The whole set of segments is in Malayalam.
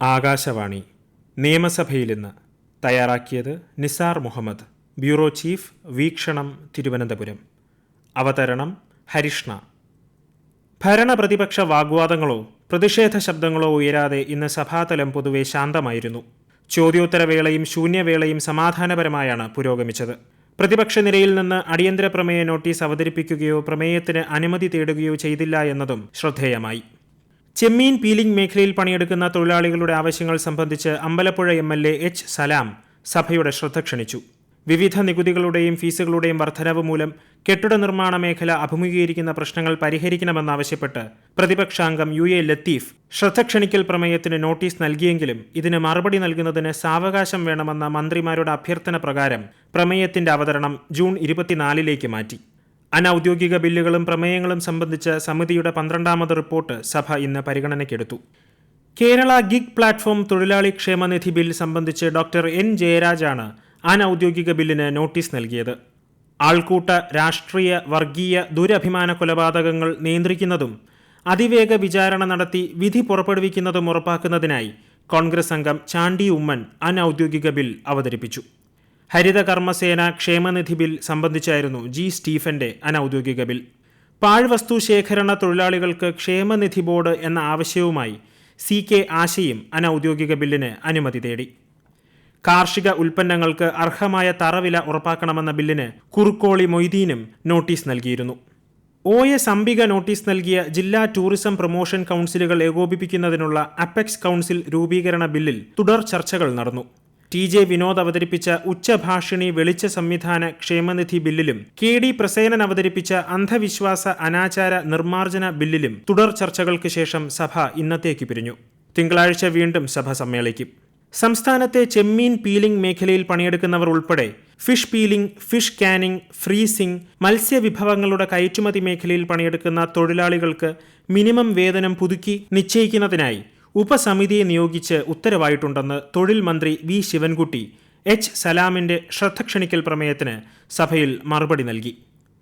ആകാശവാണി. നിയമസഭയിൽ ഇന്ന് തയ്യാറാക്കിയത് നിസാർ മുഹമ്മദ്. ബ്യൂറോ ചീഫ് വീക്ഷണം തിരുവനന്തപുരം. അവതരണം ഹരിഷ്ണ. ഭരണപ്രതിപക്ഷ വാഗ്വാദങ്ങളോ പ്രതിഷേധ ശബ്ദങ്ങളോ ഉയരാതെ ഇന്ന് സഭാതലം പൊതുവെ ശാന്തമായിരുന്നു. ചോദ്യോത്തരവേളയും ശൂന്യവേളയും സമാധാനപരമായാണ് പുരോഗമിച്ചത്. പ്രതിപക്ഷ നിരയിൽ നിന്ന് അടിയന്തര പ്രമേയ നോട്ടീസ് അവതരിപ്പിക്കുകയോ പ്രമേയത്തിന് അനുമതി തേടുകയോ ചെയ്തില്ല എന്നതും ശ്രദ്ധേയമായി. ചെമ്മീൻ പീലിംഗ് മേഖലയിൽ പണിയെടുക്കുന്ന തൊഴിലാളികളുടെ ആവശ്യങ്ങൾ സംബന്ധിച്ച് Ambalappuzha M L A H Salam സഭയുടെ ശ്രദ്ധ ക്ഷണിച്ചു. വിവിധ നികുതികളുടെയും ഫീസുകളുടെയും വർധനവ് മൂലം കെട്ടിട നിർമ്മാണ മേഖല അഭിമുഖീകരിക്കുന്ന പ്രശ്നങ്ങൾ പരിഹരിക്കണമെന്നാവശ്യപ്പെട്ട് പ്രതിപക്ഷാംഗം യു എ ലത്തീഫ് ശ്രദ്ധ ക്ഷണിക്കൽ പ്രമേയത്തിന് നോട്ടീസ് നൽകിയെങ്കിലും ഇതിന് മറുപടി നൽകുന്നതിന് സാവകാശം വേണമെന്ന മന്ത്രിമാരുടെ അഭ്യർത്ഥന പ്രകാരം പ്രമേയത്തിന്റെ അവതരണം ജൂൺ ഇരുപത്തിനാലിലേക്ക് മാറ്റി. അനൌദ്യോഗിക ബില്ലുകളും പ്രമേയങ്ങളും സംബന്ധിച്ച സമിതിയുടെ പന്ത്രണ്ടാമത് റിപ്പോർട്ട് സഭ ഇന്ന് പരിഗണനയ്ക്കെടുത്തു. കേരള ഗിഗ് പ്ലാറ്റ്ഫോം തൊഴിലാളി ക്ഷേമനിധി ബിൽ സംബന്ധിച്ച് ഡോക്ടർ എൻ ജയരാജാണ് അനൌദ്യോഗിക ബില്ലിന് നോട്ടീസ് നൽകിയത്. ആൾക്കൂട്ട രാഷ്ട്രീയ വർഗീയ ദുരഭിമാന കൊലപാതകങ്ങൾ നിയന്ത്രിക്കുന്നതും അതിവേഗ വിചാരണ നടത്തി വിധി പുറപ്പെടുവിക്കുന്നതും ഉറപ്പാക്കുന്നതിനായി കോൺഗ്രസ് അംഗം ചാണ്ടി ഉമ്മൻ അനൌദ്യോഗിക ബിൽ അവതരിപ്പിച്ചു. ഹരിത കർമ്മസേന ക്ഷേമനിധി ബിൽ സംബന്ധിച്ചായിരുന്നു ജി സ്റ്റീഫന്റെ അനൌദ്യോഗിക ബിൽ. പാഴ്വസ്തു ശേഖരണ തൊഴിലാളികൾക്ക് ക്ഷേമനിധി ബോർഡ് എന്ന ആവശ്യവുമായി സി കെ ആശയും അനൌദ്യോഗിക ബില്ലിന് അനുമതി തേടി. കാർഷിക ഉൽപ്പന്നങ്ങൾക്ക് അർഹമായ തറവില ഉറപ്പാക്കണമെന്ന ബില്ലിന് കുറുക്കോളി മൊയ്തീനും നോട്ടീസ് നൽകിയിരുന്നു. ഒ എസ് അംബിക നോട്ടീസ് നൽകിയ ജില്ലാ ടൂറിസം പ്രൊമോഷൻ കൗൺസിലുകൾ ഏകോപിപ്പിക്കുന്നതിനുള്ള അപെക്സ് കൗൺസിൽ രൂപീകരണ ബില്ലിൽ തുടർ ചർച്ചകൾ നടന്നു. ടി ജെ വിനോദ് അവതരിപ്പിച്ച ഉച്ചഭാഷിണി വെളിച്ച സംവിധാന ക്ഷേമനിധി ബില്ലിലും കെ ഡി പ്രസേനൻ അവതരിപ്പിച്ച അന്ധവിശ്വാസ അനാചാര നിർമ്മാർജന ബില്ലിലും തുടർ ചർച്ചകൾക്ക് ശേഷം സഭ ഇന്നത്തേക്ക് പിരിഞ്ഞു. തിങ്കളാഴ്ച വീണ്ടും സഭ സമ്മേളിക്കും. സംസ്ഥാനത്തെ ചെമ്മീൻ പീലിംഗ് മേഖലയിൽ പണിയെടുക്കുന്നവർ ഉൾപ്പെടെ fish peeling fish canning freezing മത്സ്യവിഭവങ്ങളുടെ കയറ്റുമതി മേഖലയിൽ പണിയെടുക്കുന്ന തൊഴിലാളികൾക്ക് മിനിമം വേതനം പുതുക്കി നിശ്ചയിക്കുന്നതിനായി ഉപസമിതിയെ നിയോഗിച്ച് ഉത്തരവായിട്ടുണ്ടെന്ന് തൊഴിൽ മന്ത്രി വി ശിവൻകുട്ടി എച്ച് സലാമിന്റെ ശ്രദ്ധ ക്ഷണിക്കൽ പ്രമേയത്തിന് സഭയിൽ മറുപടി നൽകി.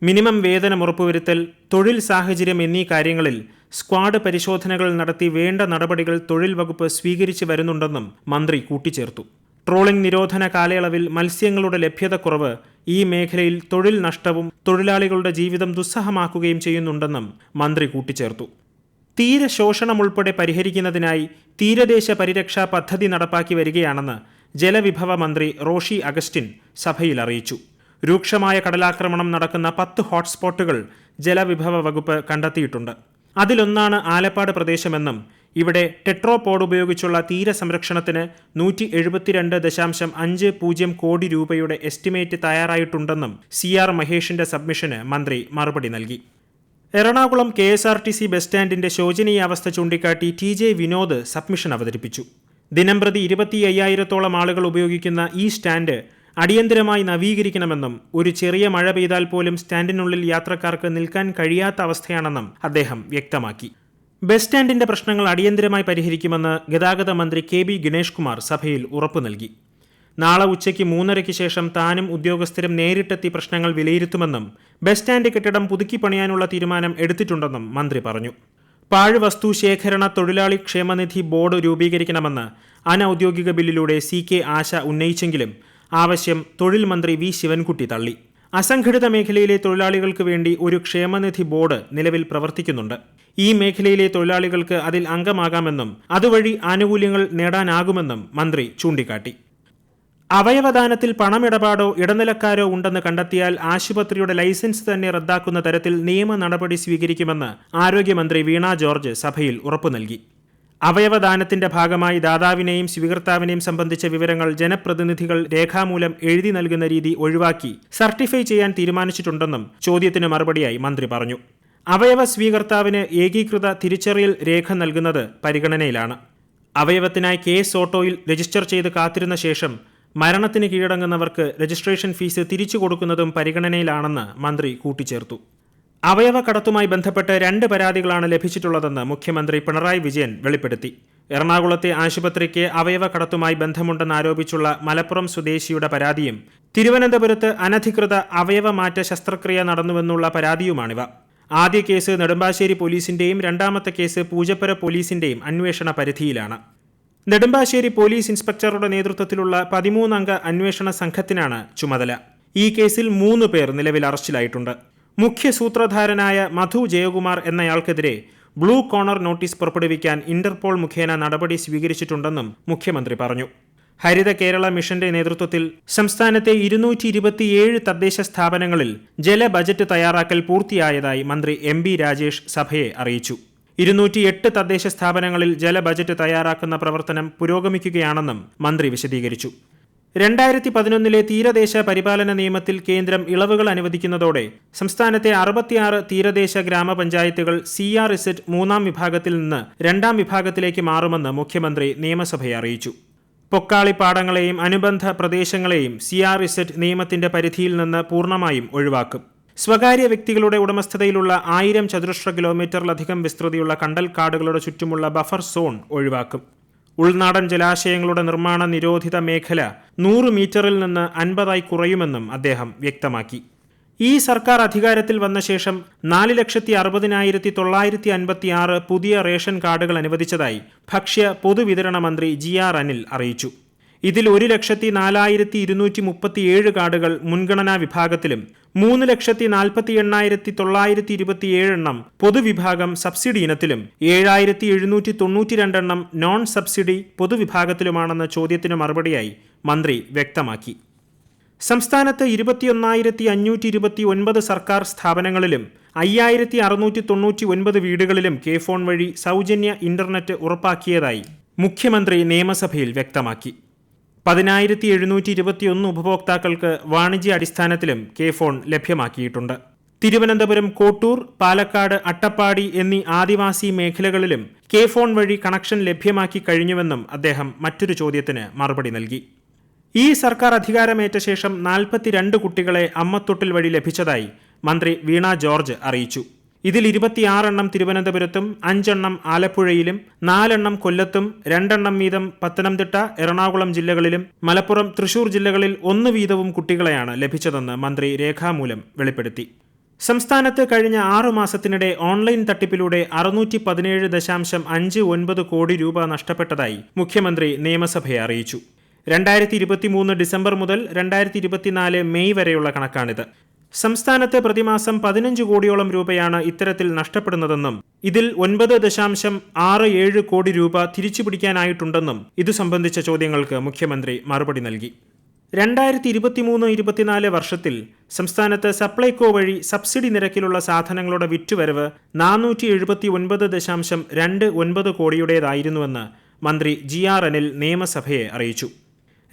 മിനിമം വേതനം ഉറപ്പുവരുത്തൽ തൊഴിൽ സാഹചര്യം എന്നീ കാര്യങ്ങളിൽ സ്ക്വാഡ് പരിശോധനകൾ നടത്തി വേണ്ട നടപടികൾ തൊഴിൽ വകുപ്പ് സ്വീകരിച്ചു വരുന്നുണ്ടെന്നും മന്ത്രി കൂട്ടിച്ചേർത്തു. ട്രോളിംഗ് നിരോധന കാലയളവിൽ മത്സ്യങ്ങളുടെ ലഭ്യതക്കുറവ് ഈ മേഖലയിൽ തൊഴിൽ നഷ്ടവും തൊഴിലാളികളുടെ ജീവിതം ദുസ്സഹമാക്കുകയും ചെയ്യുന്നുണ്ടെന്നും മന്ത്രി കൂട്ടിച്ചേർത്തു. തീരശോഷണം ഉൾപ്പെടെ പരിഹരിക്കുന്നതിനായി തീരദേശ പരിരക്ഷാ പദ്ധതി നടപ്പാക്കി വരികയാണെന്ന് ജലവിഭവ മന്ത്രി റോഷി അഗസ്റ്റിൻ സഭയിൽ അറിയിച്ചു. രൂക്ഷമായ കടലാക്രമണം നടക്കുന്ന പത്ത് ഹോട്ട്സ്പോട്ടുകൾ ജലവിഭവ വകുപ്പ് കണ്ടെത്തിയിട്ടുണ്ട്. അതിലൊന്നാണ് ആലപ്പാട് പ്രദേശമെന്നും ഇവിടെ ടെട്രോപോഡ് ഉപയോഗിച്ചുള്ള തീരസംരക്ഷണത്തിന് നൂറ്റി എഴുപത്തിരണ്ട് ദശാംശം അഞ്ച് പൂജ്യം കോടി രൂപയുടെ എസ്റ്റിമേറ്റ് തയ്യാറായിട്ടുണ്ടെന്നും സി ആർ മഹേഷിന്റെ സബ്മിഷന് മന്ത്രി മറുപടി നൽകി. Ernakulam K S R T C bus സ്റ്റാൻഡിന്റെ ശോചനീയാവസ്ഥ ചൂണ്ടിക്കാട്ടി ടി ജെ വിനോദ് സബ്മിഷൻ അവതരിപ്പിച്ചു. ദിനംപ്രതി ഇരുപത്തി അയ്യായിരത്തോളം ആളുകൾ ഉപയോഗിക്കുന്ന ഈ സ്റ്റാൻഡ് അടിയന്തരമായി നവീകരിക്കണമെന്നും ഒരു ചെറിയ മഴ പെയ്താൽ പോലും സ്റ്റാൻഡിനുള്ളിൽ യാത്രക്കാർക്ക് നിൽക്കാൻ കഴിയാത്ത അവസ്ഥയാണെന്നും അദ്ദേഹം വ്യക്തമാക്കി. ബസ് സ്റ്റാൻഡിന്റെ പ്രശ്നങ്ങൾ അടിയന്തരമായി പരിഹരിക്കുമെന്ന് ഗതാഗത മന്ത്രി കെ ബി ഗണേഷ് കുമാർ സഭയിൽ ഉറപ്പു നൽകി. നാളെ ഉച്ചയ്ക്ക് മൂന്നരയ്ക്ക് ശേഷം താനും ഉദ്യോഗസ്ഥരും നേരിട്ടെത്തി പ്രശ്നങ്ങൾ വിലയിരുത്തുമെന്നും ബസ് സ്റ്റാൻഡ് കെട്ടിടം പുതുക്കി പണിയാനുള്ള തീരുമാനം എടുത്തിട്ടുണ്ടെന്നും മന്ത്രി പറഞ്ഞു. പാഴ്വസ്തു ശേഖരണ തൊഴിലാളി ക്ഷേമനിധി ബോർഡ് രൂപീകരിക്കണമെന്ന് അനൌദ്യോഗിക ബില്ലിലൂടെ സി കെ ആശ ഉന്നയിച്ചെങ്കിലും ആവശ്യം തൊഴിൽ മന്ത്രി വി ശിവൻകുട്ടി തള്ളി. അസംഘടിത മേഖലയിലെ തൊഴിലാളികൾക്ക് വേണ്ടി ഒരു ക്ഷേമനിധി ബോർഡ് നിലവിൽ പ്രവർത്തിക്കുന്നുണ്ട്. ഈ മേഖലയിലെ തൊഴിലാളികൾക്ക് അതിൽ അംഗമാകാമെന്നും അതുവഴി ആനുകൂല്യങ്ങൾ നേടാനാകുമെന്നും മന്ത്രി ചൂണ്ടിക്കാട്ടി. അവയവദാനത്തിൽ പണമിടപാടോ ഇടനിലക്കാരോ ഉണ്ടെന്ന് കണ്ടെത്തിയാൽ ആശുപത്രിയുടെ ലൈസൻസ് തന്നെ റദ്ദാക്കുന്ന തരത്തിൽ നിയമ നടപടി സ്വീകരിക്കുമെന്ന് ആരോഗ്യമന്ത്രി വീണ ജോർജ് സഭയിൽ ഉറപ്പു നൽകി. അവയവദാനത്തിന്റെ ഭാഗമായി ദാതാവിനെയും സ്വീകർത്താവിനെയും സംബന്ധിച്ച വിവരങ്ങൾ ജനപ്രതിനിധികൾ രേഖാമൂലം എഴുതി നൽകുന്ന രീതി ഒഴിവാക്കി സർട്ടിഫൈ ചെയ്യാൻ തീരുമാനിച്ചിട്ടുണ്ടെന്നും ചോദ്യത്തിന് മറുപടിയായി മന്ത്രി പറഞ്ഞു. അവയവ സ്വീകർത്താവിന് ഏകീകൃത തിരിച്ചറിയൽ രേഖ നൽകുന്നത് പരിഗണനയിലാണ്. അവയവത്തിനായി കേസ് ഓട്ടോയിൽ രജിസ്റ്റർ ചെയ്ത് കാത്തിരുന്ന ശേഷം മരണത്തിന് കീഴടങ്ങുന്നവർക്ക് രജിസ്ട്രേഷൻ ഫീസ് തിരിച്ചു കൊടുക്കുന്നതും പരിഗണനയിലാണെന്ന് മന്ത്രി കൂട്ടിച്ചേർത്തു. അവയവ കടത്തുമായി ബന്ധപ്പെട്ട് രണ്ട് പരാതികളാണ് ലഭിച്ചിട്ടുള്ളതെന്ന് മുഖ്യമന്ത്രി പിണറായി വിജയൻ വെളിപ്പെടുത്തി. എറണാകുളത്തെ ആശുപത്രിക്ക് അവയവ കടത്തുമായി ബന്ധമുണ്ടെന്ന് ആരോപിച്ചുള്ള മലപ്പുറം സ്വദേശിയുടെ പരാതിയും തിരുവനന്തപുരത്ത് അനധികൃത അവയവ മാറ്റ ശസ്ത്രക്രിയ നടന്നുവെന്നുള്ള പരാതിയുമാണിവ. ആദ്യ കേസ് നെടുമ്പാശ്ശേരി പോലീസിന്റെയും രണ്ടാമത്തെ കേസ് പൂജപ്പുര പോലീസിന്റെയും അന്വേഷണ പരിധിയിലാണ്. നെടുമ്പാശ്ശേരി പോലീസ് ഇൻസ്പെക്ടറുടെ നേതൃത്വത്തിലുള്ള പതിമൂന്നംഗ അന്വേഷണ സംഘത്തിനാണ് ചുമതല. ഈ കേസിൽ മൂന്ന് പേർ നിലവിൽ അറസ്റ്റിലായിട്ടുണ്ട്. മുഖ്യ സൂത്രധാരനായ മധു ജയകുമാർ എന്നയാൾക്കെതിരെ ബ്ലൂ കോർണർ നോട്ടീസ് പുറപ്പെടുവിക്കാൻ ഇന്റർപോൾ മുഖേന നടപടി സ്വീകരിച്ചിട്ടുണ്ടെന്നും മുഖ്യമന്ത്രി പറഞ്ഞു. ഹരിത കേരള മിഷന്റെ നേതൃത്വത്തിൽ സംസ്ഥാനത്തെ ഇരുന്നൂറ്റി ഇരുപത്തിയേഴ് തദ്ദേശ സ്ഥാപനങ്ങളിൽ ജല ബജറ്റ് തയ്യാറാക്കൽ പൂർത്തിയായതായി മന്ത്രി എം ബി രാജേഷ് സഭയെ അറിയിച്ചു. ഇരുന്നൂറ്റിയെട്ട് തദ്ദേശ സ്ഥാപനങ്ങളിൽ ജല ബജറ്റ് തയ്യാറാക്കുന്ന പ്രവർത്തനം പുരോഗമിക്കുകയാണെന്നും മന്ത്രി വിശദീകരിച്ചു. രണ്ടായിരത്തി പതിനൊന്നിലെ തീരദേശ പരിപാലന നിയമത്തിൽ കേന്ദ്രം ഇളവുകൾ അനുവദിക്കുന്നതോടെ സംസ്ഥാനത്തെ അറുപത്തിയാറ് തീരദേശ ഗ്രാമപഞ്ചായത്തുകൾ സി ആർ ഇസെറ്റ് മൂന്നാം വിഭാഗത്തിൽ നിന്ന് രണ്ടാം വിഭാഗത്തിലേക്ക് മാറുമെന്ന് മുഖ്യമന്ത്രി നിയമസഭയെ അറിയിച്ചു. പൊക്കാളിപ്പാടങ്ങളെയും അനുബന്ധ പ്രദേശങ്ങളെയും സി ആർ ഇസെറ്റ് നിയമത്തിന്റെ പരിധിയിൽ നിന്ന് പൂർണമായും ഒഴിവാക്കും. സ്വകാര്യ വ്യക്തികളുടെ ഉടമസ്ഥതയിലുള്ള ആയിരം ചതുരശ്ര കിലോമീറ്ററിലധികം വിസ്തൃതിയുള്ള കണ്ടൽക്കാടുകളുടെ ചുറ്റുമുള്ള ബഫർ സോൺ ഒഴിവാക്കും. ഉൾനാടൻ ജലാശയങ്ങളുടെ നിർമ്മാണ നിരോധിത മേഖല നൂറ് മീറ്ററിൽ നിന്ന് അൻപതായി കുറയുമെന്നും അദ്ദേഹം വ്യക്തമാക്കി. ഈ സർക്കാർ അധികാരത്തിൽ വന്ന ശേഷം നാല് ലക്ഷത്തി അറുപതിനായിരത്തി തൊള്ളായിരത്തി അൻപത്തി ആറ് പുതിയ റേഷൻ കാർഡുകൾ അനുവദിച്ചതായി ഭക്ഷ്യ പൊതുവിതരണ മന്ത്രി ജി ആർ അനിൽ അറിയിച്ചു. ഇതിൽ ഒരു ലക്ഷത്തി നാലായിരത്തി ഇരുന്നൂറ്റി മുപ്പത്തിയേഴ് കാർഡുകൾ മുൻഗണനാ വിഭാഗത്തിലും മൂന്ന് ലക്ഷത്തി നാൽപ്പത്തി എണ്ണായിരത്തി തൊള്ളായിരത്തി ഇരുപത്തിയേഴ് എണ്ണം പൊതുവിഭാഗം സബ്സിഡി ഇനത്തിലും ഏഴായിരത്തി എഴുന്നൂറ്റി തൊണ്ണൂറ്റി രണ്ടെണ്ണം നോൺ സബ്സിഡി പൊതുവിഭാഗത്തിലുമാണെന്ന ചോദ്യത്തിന് മറുപടിയായി മന്ത്രി വ്യക്തമാക്കി. സംസ്ഥാനത്ത് ഇരുപത്തിയൊന്നായിരത്തി അഞ്ഞൂറ്റി ഇരുപത്തി ഒൻപത് സർക്കാർ സ്ഥാപനങ്ങളിലും അയ്യായിരത്തി അറുന്നൂറ്റി തൊണ്ണൂറ്റി ഒൻപത് വീടുകളിലും കെ ഫോൺ വഴി സൗജന്യ ഇന്റർനെറ്റ് ഉറപ്പാക്കിയതായി മുഖ്യമന്ത്രി നിയമസഭയിൽ വ്യക്തമാക്കി. പതിനായിരത്തി എഴുന്നൂറ്റി ഇരുപത്തിയൊന്ന് ഉപഭോക്താക്കൾക്ക് വാണിജ്യ അടിസ്ഥാനത്തിലും കെ ഫോൺ ലഭ്യമാക്കിയിട്ടുണ്ട്. തിരുവനന്തപുരം കോട്ടൂർ പാലക്കാട് അട്ടപ്പാടി എന്നീ ആദിവാസി മേഖലകളിലും കെ ഫോൺ വഴി കണക്ഷൻ ലഭ്യമാക്കി കഴിഞ്ഞുവെന്നും അദ്ദേഹം മറ്റൊരു ചോദ്യത്തിന് മറുപടി നൽകി. ഈ സർക്കാർ അധികാരമേറ്റ ശേഷം നാൽപ്പത്തിരണ്ട് കുട്ടികളെ അമ്മത്തൊട്ടിൽ വഴി ലഭിച്ചതായി മന്ത്രി വീണ ജോർജ് അറിയിച്ചു. ഇതിൽ ഇരുപത്തിയാറെണ്ണം തിരുവനന്തപുരത്തും അഞ്ചെണ്ണം ആലപ്പുഴയിലും നാലെണ്ണം കൊല്ലത്തും രണ്ടെണ്ണം വീതം പത്തനംതിട്ട എറണാകുളം ജില്ലകളിലും മലപ്പുറം തൃശൂർ ജില്ലകളിൽ ഒന്ന് വീതവും കുട്ടികളെയാണ് ലഭിച്ചതെന്ന് മന്ത്രി രേഖാമൂലം വെളിപ്പെടുത്തി. സംസ്ഥാനത്ത് കഴിഞ്ഞ ആറു മാസത്തിനിടെ ഓൺലൈൻ തട്ടിപ്പിലൂടെ അറുന്നൂറ്റി പതിനേഴ് ദശാംശം അഞ്ച് ഒൻപത് കോടി രൂപ നഷ്ടപ്പെട്ടതായി മുഖ്യമന്ത്രി നിയമസഭയെ അറിയിച്ചു. രണ്ടായിരത്തി ഇരുപത്തിമൂന്ന് ഡിസംബർ മുതൽ രണ്ടായിരത്തി ഇരുപത്തിനാല് മെയ് വരെയുള്ള കണക്കാണിത്. സംസ്ഥാനത്ത് പ്രതിമാസം പതിനഞ്ച് കോടിയോളം രൂപയാണ് ഇത്തരത്തിൽ നഷ്ടപ്പെടുന്നതെന്നും ഇതിൽ ഒൻപത് ദശാംശം ആറ് ഏഴ് കോടി രൂപ തിരിച്ചുപിടിക്കാനായിട്ടുണ്ടെന്നും ഇതു സംബന്ധിച്ച ചോദ്യങ്ങൾക്ക് മുഖ്യമന്ത്രി മറുപടി നൽകി. രണ്ടായിരത്തി ഇരുപത്തിമൂന്ന് ഇരുപത്തിനാല് വർഷത്തിൽ സംസ്ഥാനത്ത് സപ്ലൈകോ വഴി സബ്സിഡി നിരക്കിലുള്ള സാധനങ്ങളുടെ വിറ്റുവരവ് നാനൂറ്റി എഴുപത്തി ഒൻപത് ദശാംശം രണ്ട് ഒൻപത് കോടിയുടേതായിരുന്നുവെന്ന് മന്ത്രി ജി ആർ അനിൽ നിയമസഭയെ അറിയിച്ചു.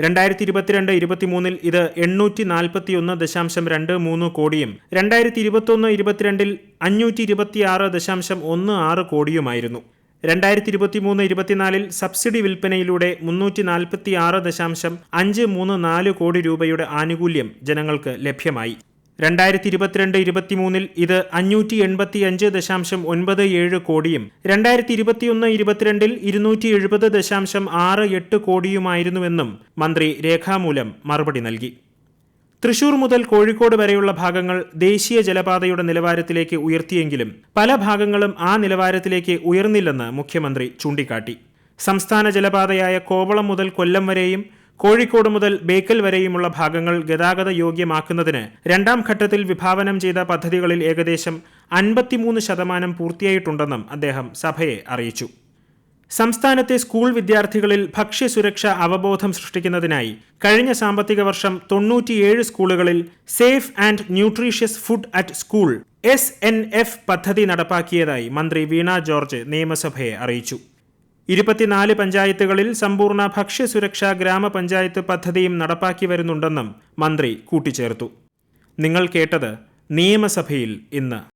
രണ്ടായിരത്തി ഇരുപത്തിരണ്ട് ഇരുപത്തിമൂന്നിൽ ഇത് എണ്ണൂറ്റി നാൽപ്പത്തിയൊന്ന് ദശാംശം രണ്ട് മൂന്ന് കോടിയും രണ്ടായിരത്തി ഇരുപത്തൊന്ന് ഇരുപത്തിരണ്ടിൽ അഞ്ഞൂറ്റി ഇരുപത്തിയാറ് ദശാംശം ഒന്ന് ആറ് കോടിയുമായിരുന്നു. രണ്ടായിരത്തി ഇരുപത്തിമൂന്ന് ഇരുപത്തിനാലിൽ സബ്സിഡി വിൽപ്പനയിലൂടെ മുന്നൂറ്റി നാൽപ്പത്തി ആറ് ദശാംശം അഞ്ച് മൂന്ന് നാല് കോടി രൂപയുടെ ആനുകൂല്യം ജനങ്ങൾക്ക് ലഭ്യമായി. രണ്ടായിരത്തി ഇരുപത്തിരണ്ട് ഇരുപത്തിമൂന്നിൽ ഇത് അഞ്ഞൂറ്റി എൺപത്തി അഞ്ച് ദശാംശം ഒൻപത് ഏഴ് കോടിയും രണ്ടായിരത്തി ഇരുപത്തിയൊന്ന് ഇരുപത്തിരണ്ടിൽ ഇരുന്നൂറ്റി എഴുപത് ദശാംശം ആറ് എട്ട് കോടിയുമായിരുന്നുവെന്നും മന്ത്രി രേഖാമൂലം മറുപടി നൽകി. തൃശൂർ മുതൽ കോഴിക്കോട് വരെയുള്ള ഭാഗങ്ങൾ ദേശീയ ജലപാതയുടെ നിലവാരത്തിലേക്ക് ഉയർത്തിയെങ്കിലും പല ഭാഗങ്ങളും ആ നിലവാരത്തിലേക്ക് ഉയർന്നില്ലെന്ന് മുഖ്യമന്ത്രി ചൂണ്ടിക്കാട്ടി. സംസ്ഥാന ജലപാതയായ കോവളം മുതൽ കൊല്ലം വരെയും കോഴിക്കോട് മുതൽ ബേക്കൽ വരെയുമുള്ള ഭാഗങ്ങൾ ഗതാഗത യോഗ്യമാക്കുന്നതിന് രണ്ടാം ഘട്ടത്തിൽ വിഭാവനം ചെയ്ത പദ്ധതികളിൽ ഏകദേശം അൻപത്തിമൂന്ന് ശതമാനം പൂർത്തിയായിട്ടുണ്ടെന്നും അദ്ദേഹം സഭയെ അറിയിച്ചു. സംസ്ഥാനത്തെ സ്കൂൾ വിദ്യാർത്ഥികളിൽ ഭക്ഷ്യസുരക്ഷ അവബോധം സൃഷ്ടിക്കുന്നതിനായി കഴിഞ്ഞ സാമ്പത്തിക വർഷം തൊണ്ണൂറ്റിയേഴ് സ്കൂളുകളിൽ safe and nutritious food at school S N F പദ്ധതി നടപ്പാക്കിയതായി മന്ത്രി വീണ ജോർജ് നിയമസഭയെ അറിയിച്ചു. ഇരുപത്തിനാല് പഞ്ചായത്തുകളിൽ സമ്പൂർണ ഭക്ഷ്യസുരക്ഷാ ഗ്രാമപഞ്ചായത്ത് പദ്ധതിയും നടപ്പാക്കി വരുന്നുണ്ടെന്നും മന്ത്രി കൂട്ടിച്ചേർത്തു. നിങ്ങൾ കേട്ടത് നിയമസഭയിൽ ഇന്ന്.